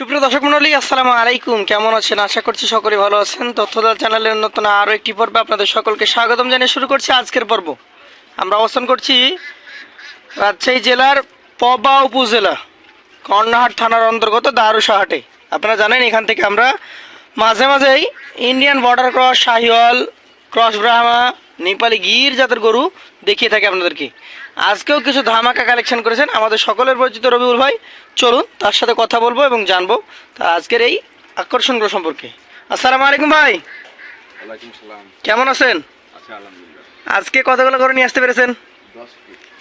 সুপ্রিয় দর্শক মন্ডলী আসসালামু আলাইকুম। কেমন আছেন? আশা করছি সকলে ভালো আছেন। তথ্যদল চ্যানেলের নতুন আরও একটি পর্বে আপনাদের সকলকে স্বাগতম জানিয়ে শুরু করছি আজকের পর্ব। আমরা অবস্থান করছি রাজশাহী জেলার পবা উপজেলা, কর্ণাহাট থানার অন্তর্গত দারুসাহাটে। আপনারা জানেন, এখান থেকে আমরা মাঝে মাঝেই Indian border cross, Sahiwal, cross Brahma Nepali Gir জাতের গরু দেখিয়ে থাকি আপনাদেরকে। আজকেও কিছু ধামাকা কালেকশন করেছেন আমাদের সকলের পরিচিত রবিউল ভাই। চলুন তার সাথে কথা বলব এবং জানব তার আজকের এই আকর্ষণগুলো সম্পর্কে। আসসালামু আলাইকুম ভাই। কেমন আছেন? আচ্ছা আজকে কতগুলো করে নিয়ে আসতে পেরেছেন?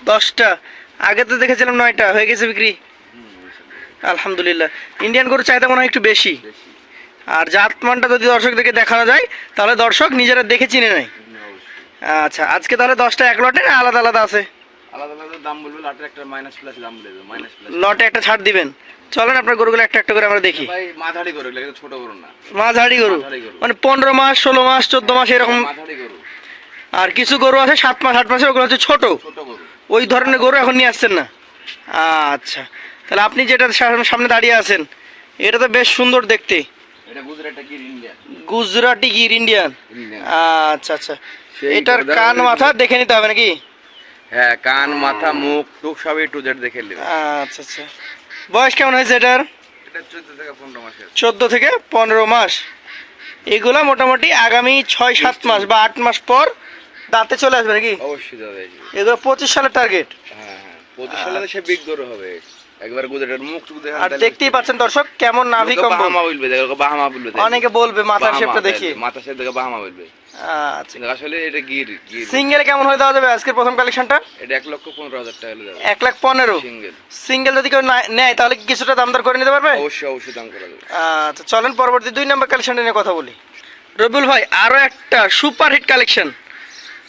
দশটা। আগে তো দেখেছিলাম নয়টা হয়ে গেছে বিক্রি? আলহামদুলিল্লাহ। ইন্ডিয়ান গরু চাহিদা মনে হয় একটু বেশি। আর জাতমানটা যদি দর্শকদেরকে দেখানো যায় তাহলে দর্শক নিজেরা দেখে চিনে নেয়। আচ্ছা আজকে তাহলে দশটা এক লটে না আলাদা আলাদা আছে? আলাদা আলাদা দাম বলবে লাটের একটা মাইনাস প্লাস দাম বলে মাইনাস প্লাস লটে একটা ছাড় দিবেন। চলেন আপনার গরুগুলো একটা একটা করে আমরা দেখি। ভাই মাঝারি গরু কিন্তু ছোট গরু না। মাঝারি গরু। মানে পনেরো মাস ষোলো মাস চোদ্দ মাস এরকম। মাঝারি গরু। আর কিছু গরু আছে সাত মাস আট মাসের ওগুলো হচ্ছে ছোট। ছোট গরু। ওই ধরনের গরু এখন নিয়ে আসছেন না। আচ্ছা তাহলে আপনি যেটা সামনে দাঁড়িয়ে আছেন এটা তো বেশ সুন্দর দেখতে। গুজরাটে গির ইন্ডিয়ান। আচ্ছা আচ্ছা। এটার কান মাথা দেখে নিতে হবে নাকি? হ্যাঁ কান মাথা মুখ টুক সবই টু জেড দেখে নেবে। আচ্ছা আচ্ছা। বয়স কেমন হয়েছে এটার? এটা চোদ্দ থেকে পনেরো মাসের। চোদ্দ থেকে পনেরো মাস। এগুলা মোটামুটি আগামী ছয় সাত মাস বা আট মাস পর দাঁতে চলে আসবে নাকি? অবশ্যই দাদা এগুলো পঁচিশ সালের টার্গেট হ্যাঁ হ্যাঁ। পঁচিশ সালে সে বিগ হবে। একবার গুজরাটের মুখ টুক দেখা আর দেখতেই পাচ্ছেন দর্শক কেমন নাভি কম্বল? বাহামা বলবে দেখো বাহামা বলবে অনেকে বলবে মাথার শেপটা দেখিয়ে মাথা শেপ দেখে বাহামা বলবে। আচ্ছা। আসলে এটা গির গির। সিঙ্গেল কেমন হয়ে দেওয়া যাবে আজকের প্রথম কালেকশনটা এটা এক লক্ষ পনেরো হাজার টাকা হলে যাবে। লাখ পনেরো। সিঙ্গেল সিঙ্গেল যদি কেউ নেয় তাহলে কি কিছুটা দাম দর করে নিতে পারবে? অবশ্যই অবশ্যই দাম করা যাবে আচ্ছা চলেন পরবর্তী দুই নম্বর কালেকশনটা নিয়ে কথা বলি। রবিউল ভাই আরও একটা সুপার হিট কালেকশন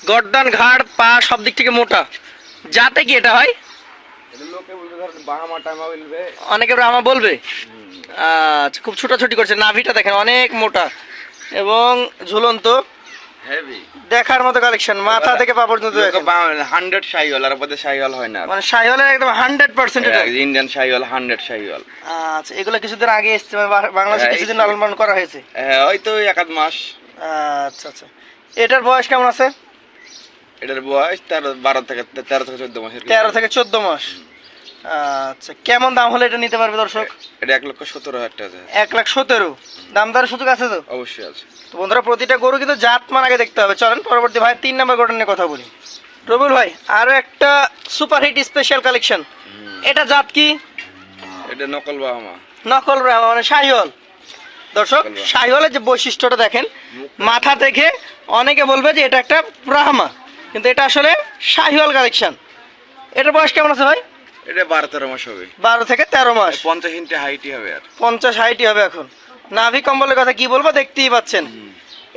গর্দান ঘাড় পা সব দিক থেকে মোটা। যাতে কি এটা হয়? অনেকে আমা বলবে। আচ্ছা খুব ছোটাছুটি করছে। নাভিটা দেখেন অনেক মোটা। এবং ঝুলন্ত। দেখার মতো কালেকশন মাথা থেকে পা পর্যন্ত হান্ড্রেড আর শাহিওয়াল হয় না। মানে একদম হান্ড্রেড পার্সেন্ট ইন্ডিয়ান হান্ড্রেড আচ্ছা এগুলো কিছুদিন আগে এসছে মানে বাংলাদেশে হ্যাঁ, কিছুদিন লালন পালন করা হয়েছে। হ্যাঁ হয়তো এক আধ মাস। আচ্ছা আচ্ছা। এটার বয়স কেমন আছে? এটার বয়স তেরো বারো থেকে তেরো থেকে চোদ্দ মাসের তেরো থেকে চোদ্দ মাস। আচ্ছা কেমন দাম হলে এটা নিতে পারবে দর্শক? এটা এক লক্ষ সতেরো হাজার টাকা এক লাখ সতেরো। দাম দরের সুযোগ আছে তো? অবশ্যই আছে। তো বন্ধুরা প্রতিটা গরু কিন্তু জাত মান আগে দেখতে হবে। চলেন পরবর্তী ভাই তিন নম্বর গরু নিয়ে কথা বলি। রবুল ভাই আরও একটা সুপার হিট স্পেশাল কালেকশন এটা জাত কি? এটা নকল বাহামা। নকল ব্রাহ্মা মানে শাহিওয়াল। দর্শক। শাহিওয়ালের যে বৈশিষ্ট্যটা দেখেন মাথা থেকে অনেকে বলবে যে এটা একটা ব্রাহ্মা। কিন্তু এটা আসলে শাহিওয়াল কালেকশন। এটার বয়স কেমন আছে ভাই? এটা বারো তেরো মাস হবে। বারো থেকে তেরো মাস। পঞ্চাশ ইঞ্চি হাইটই হবে আর। পঞ্চাশ হাইটই হবে এখন। নাভি কম্বলের কথা কি বলব দেখতেই পাচ্ছেন।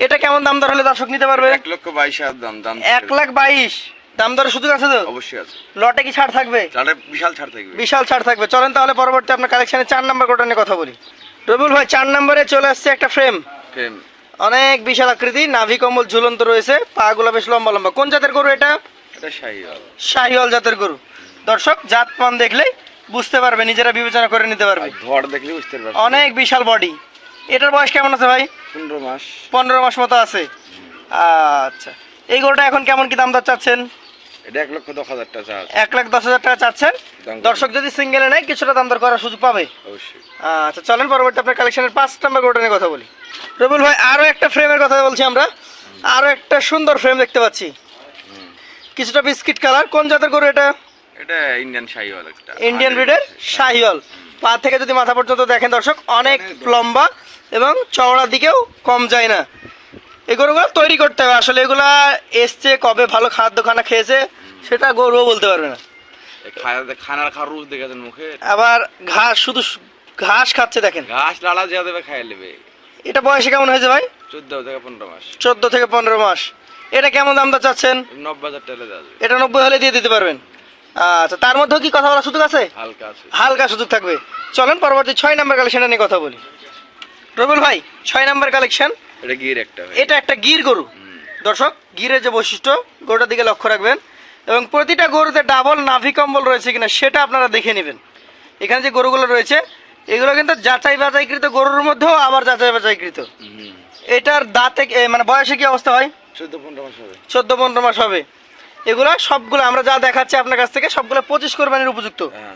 এটা কেমন দাম দর হলে দর্শক নিতে পারবে? এক লক্ষ বাইশ হাজার দাম দাম এক লাখ বাইশ। দাম দর সুযোগ আছে তো? অবশ্যই আছে। লটে কি ছাড় থাকবে? তাহলে বিশাল ছাড় থাকবে। বিশাল ছাড় থাকবে। চলেন তাহলে পরবর্তী আপনার কালেকশনে চার নাম্বার কোটা নিয়ে কথা বলি। রবিউল ভাই চার নম্বরে চলে আসছে একটা ফ্রেম ফেম অনেক বিশাল আকৃতি নাভি কম্বল ঝুলন্ত রয়েছে পা গুলা বেশ লম্বা লম্বা। কোন জাতের গরু এটা? শাহিওয়াল। জাতের গরু। দর্শক জাত মান দেখলে বুঝতে পারবে নিজেরা বিবেচনা করে নিতে পারবে। আর দেখলে বুঝতে পারবে। অনেক বিশাল বডি এটার বয়স কেমন আছে ভাই? পনেরো মাস। পনেরো মাস মতো আছে। আচ্ছা এই গরুটা এখন কেমন কি দাম দর চাচ্ছেন? এটা এক লক্ষ দশ হাজার টাকা চার্জ। এক লাখ দশ হাজার টাকা চাচ্ছেন? দর্শক যদি সিঙ্গেলে নেয় কিছুটা দাম দর করার সুযোগ পাবে। অবশ্যই। আচ্ছা চলেন পরবর্তী আপনার কালেকশনের পাঁচ নাম্বার গরুটা নিয়ে কথা বলি। রবুল ভাই আরও একটা ফ্রেমের কথা বলছি আমরা। আরও একটা সুন্দর ফ্রেম দেখতে পাচ্ছি। কিছুটা বিস্কিট কালার কোন জাতের গরু এটা? এটা ইন্ডিয়ান শাহিওয়াল একটা। ইন্ডিয়ান ব্রিডের শাহিওয়াল পা থেকে যদি মাথা পর্যন্ত দেখেন দর্শক অনেক লম্বা এবং চওড়ার দিকেও কম যায় না। এই গরুগুলো তৈরি করতে হবে। আসলে এগুলা এসছে কবে ভালো খাদ্য খানা খেয়েছে সেটা গরুও বলতে পারবে না। খানার খারুচ দেখেছেন মুখে। আবার ঘাস শুধু ঘাস খাচ্ছে দেখেন। ঘাস লালা যা দেবে খাইয়ে নেবে। এটা বয়সে কেমন হয়েছে ভাই? চোদ্দ থেকে পনেরো মাস। চোদ্দ থেকে পনেরো মাস। এটা কেমন দাম চাচ্ছেন? নব্বই হাজার টাকা যাবে এটা নব্বই হলে দিয়ে দিতে পারবেন। আচ্ছা তার মধ্যেও কি কথা বলার সুযোগ আছে? হালকা আছে। হালকা সুযোগ থাকবে। চলেন পরবর্তী ছয় নাম্বার কালেকশনটা নিয়ে কথা বলি। রবুল ভাই ছয় নাম্বার কালেকশন এটা গির একটা এটা একটা গির গরু। দর্শক গিরের যে বৈশিষ্ট্য গরুটার দিকে লক্ষ্য রাখবেন। এবং প্রতিটা গরুতে ডাবল নাভি কম্বল রয়েছে কিনা সেটা আপনারা দেখে নেবেন। এখানে যে গরুগুলো রয়েছে এগুলো কিন্তু যাচাই বাছাইকৃত গরুর মধ্যেও আবার যাচাই বাছাইকৃত। এটার দাঁতে মানে বয়সে কি অবস্থা হয়? চোদ্দ পনেরো মাস হবে। চোদ্দ পনেরো মাস হবে। এগুলো সবগুলো আমরা যা দেখাচ্ছি আপনার কাছ থেকে সবগুলো পঁচিশ কোরবানির উপযুক্ত। হ্যাঁ।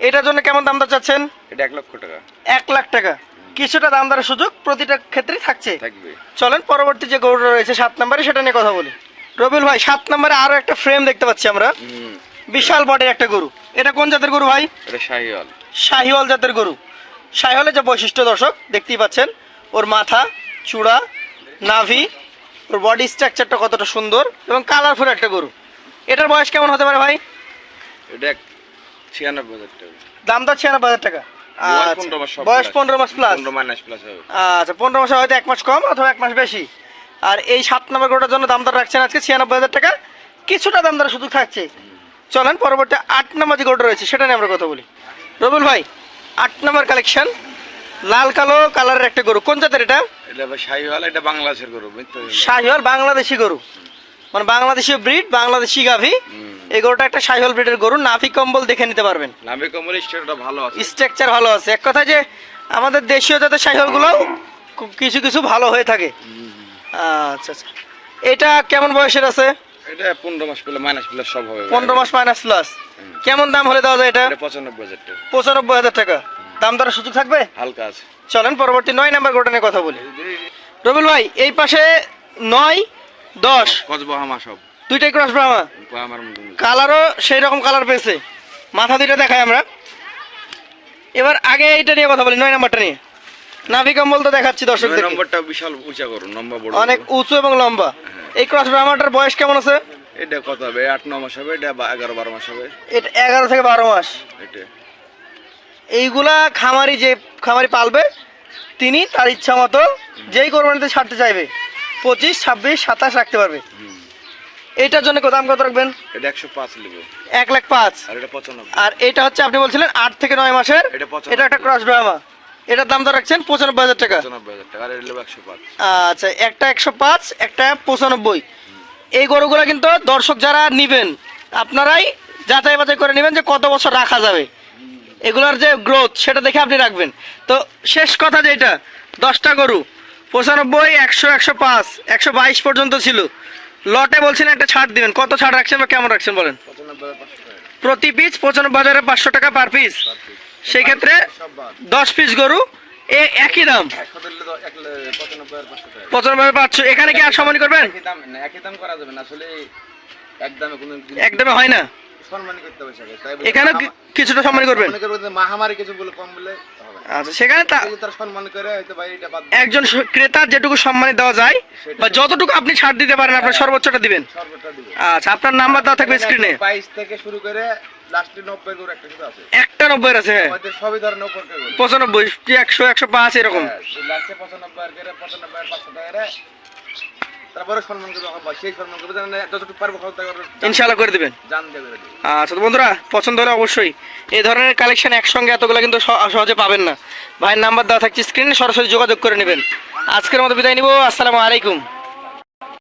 এটার জন্য কেমন দাম চাচ্ছেন? এটা এক লক্ষ টাকা। এক লাখ টাকা। কিছুটা দাম দরের সুযোগ প্রতিটা ক্ষেত্রেই থাকছে। চলেন পরবর্তী যে গরুটা রয়েছে সাত নম্বরে সেটা নিয়ে কথা বলি। রবিউল ভাই সাত নম্বরে আরও একটা ফ্রেম দেখতে পাচ্ছি আমরা। বিশাল বডির একটা গরু। এটা কোন জাতের গরু ভাই? এটা শাহিওয়াল। শাহিওয়াল জাতের গরু। শাহিওয়ালের যে বৈশিষ্ট্য দর্শক দেখতেই পাচ্ছেন ওর মাথা চূড়া নাভি ওর বডি স্ট্রাকচারটা কতটা সুন্দর এবং কালারফুল একটা গরু। এটার বয়স কেমন হতে পারে ভাই? এটা ছিয়ানব্বই হাজার টাকা। দাম তো ছিয়ানব্বই হাজার টাকা। বয়স আচ্ছা, পনেরো মাস বয়স plus। পনেরো মাস প্লাস আচ্ছা পনেরো মাসে হয়তো এক মাস কম অথবা এক মাস বেশি। আর এই সাত নম্বর গরুটার জন্য দাম দর রাখছেন আজকে ছিয়ানব্বই হাজার টাকা। কিছুটা দাম দর সুযোগ থাকছে। চলেন পরবর্তী আট নম্বর যে গরুটা রয়েছে সেটা নিয়ে আমরা কথা বলি। রবুল ভাই আট নম্বর কালেকশন লাল কালো কালারের একটা গরু। কোন জাতের এটা? শাহিওয়াল এটা বাংলাদেশের গরু শাহিওয়াল বাংলাদেশি গরু। মানে বাংলাদেশি ব্রিড বাংলাদেশি গাভি। এই গরুটা একটা শাহিওয়াল ব্রিডের গরু। নাভি কম্বল দেখে নিতে পারবেন। কমল স্টেটটা ভালো আছে। স্ট্রাকচার ভালো আছে। এক কথা যে আমাদের দেশীয় জাতের শাহিওয়ালগুলোও খুব কিছু কিছু ভালো হয়ে থাকে। আচ্ছা আচ্ছা। এটা কেমন বয়সের আছে? এটা পনেরো মাস পেলে মাইনাস প্লাস সব হবে। পনেরো মাস মাইনাস প্লাস কেমন দাম হলে দেওয়া যায় এটা? এটা পঁচানব্বই হাজার টাকা। পঁচানব্বই হাজার টাকা। দাম দরের সুযোগ থাকবে? হালকা আছে। চলেন পরবর্তী নয় নাম্বার গোটা নিয়ে কথা বলি। রবিল ভাই এই পাশে নয় দশ। কচবাহামা সব। দুইটাই ক্রস ব্রাহ্মা কালারও সেই রকম কালার পেয়েছে। মাথা দুইটা দেখাই আমরা। এবার আগে এইটা নিয়ে কথা বলি নয় নাম্বারটা নিয়ে। নাভি কম্বল তো দেখাচ্ছি দর্শকদের নম্বরটা বিশাল উঁচা করো নম্বর বড় অনেক উঁচু এবং লম্বা। এই ক্রস ব্রাহ্মাটার বয়স কেমন আছে? এটা কত হবে? আট ন মাস হবে? এটা এগারো বারো মাস হবে? এটা এগারো থেকে বারো মাস। এটা। এইগুলা খামারি যে খামারি পালবে তিনি তার ইচ্ছা মতো যেই কোরবানিতে ছাড়তে চাইবে পঁচিশ ছাব্বিশ সাতাশ রাখতে পারবে। এটার জন্য কত দাম কত রাখবেন? এটা একশো পাঁচ এক লাখ পাঁচ। আর এটা পঁচানব্বই। আর এটা হচ্ছে আপনি বলছিলেন আট থেকে নয় মাসের। এটা এটা একটা ক্রস ড্রামা এটার দাম তো রাখছেন? পঁচানব্বই হাজার টাকা। আচ্ছা একটা একশো পাঁচ একটা পঁচানব্বই। এই গরুগুলো কিন্তু দর্শক যারা নিবেন আপনারাই যাচাই বাছাই করে নেবেন যে কত বছর রাখা যাবে। এগুলোর যে গ্রোথ সেটা দেখে আপনি রাখবেন। তো শেষ কথা যেটা দশটা গরু পঁচানব্বই একশো একশো পাঁচ একশো বাইশ পর্যন্ত ছিল। লটে বলছেন একটা ছাড় দিবেন। কত ছাড় রাখছেন বা কেমন রাখছেন বলেন? প্রতি পিস পঁচানব্বই হাজারে পাঁচশো টাকা পার পিস সেই ক্ষেত্রে দশ পিস গরু একই দাম। পঁচানব্বই পাঁচশো। এখানে কি আর সমানি করবেন? একই দাম না একই দাম করা যাবে না। আসলে এক কোনো একদমে হয় না। কি- কিছুটা সম্মানী করবেন? করব যে মাহামারি কিছু বলে কম বলে আচ্ছা সেখানে সম্মান করে হয়তো ভাই এটা বাদ একজন ক্রেতার যেটুকু সম্মানী দেওয়া যায় বা যতটুকু আপনি ছাড় দিতে পারেন আপনার সর্বোচ্চটা দিবেন। আচ্ছা আপনার নাম্বার দেওয়া থাকবে স্ক্রিনে বাইশ থেকে শুরু করে একটা নব্বই আছে। পঁচানব্বই একশো একশো পাঁচ এরকম? হ্যাঁ, করে ইনশাল্লাহ দেবেন। আচ্ছা তো বন্ধুরা পছন্দ হলে অবশ্যই এই ধরনের কালেকশন একসঙ্গে এতগুলো কিন্তু সহজে পাবেন না। ভাইয়ের নাম্বার দেওয়া থাকছে স্ক্রিনে সরাসরি যোগাযোগ করে নেবেন। আজকের মতো বিদায় নিব আসসালামু আলাইকুম।